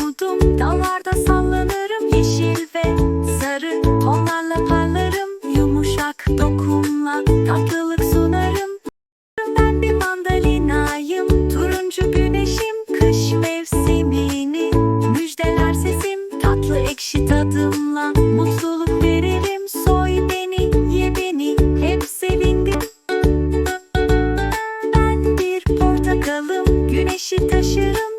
umudum Dallarda sallanırım yeşil ve sarı. Tonlarla parlarım yumuşak dokumla Tatlılık sunarım. Ben bir mandalinayım Turuncu güneşim. Kış mevsimini Müjdeler sesim. Tatlı ekşi tadımla Mutluluk veririm. Soy beni ye beni Hep sevindim ben bir portakalım Güneşi taşırım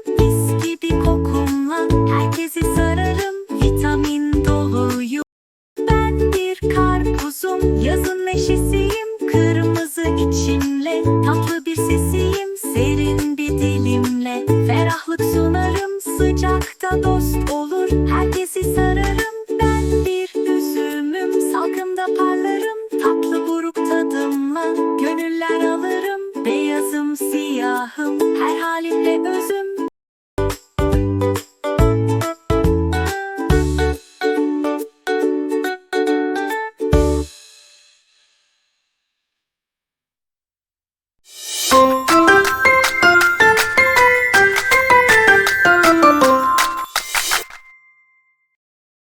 yazın neşesiyim Kırmızı içimle, tatlı bir sesiyim Serin bir dilimle, ferahlık sunarım Sıcakta dost olur, herkesi sararım Ben bir üzümüm, salkımda parlarım Tatlı buruk tadımla, gönüller alırım Beyazım, siyahım, her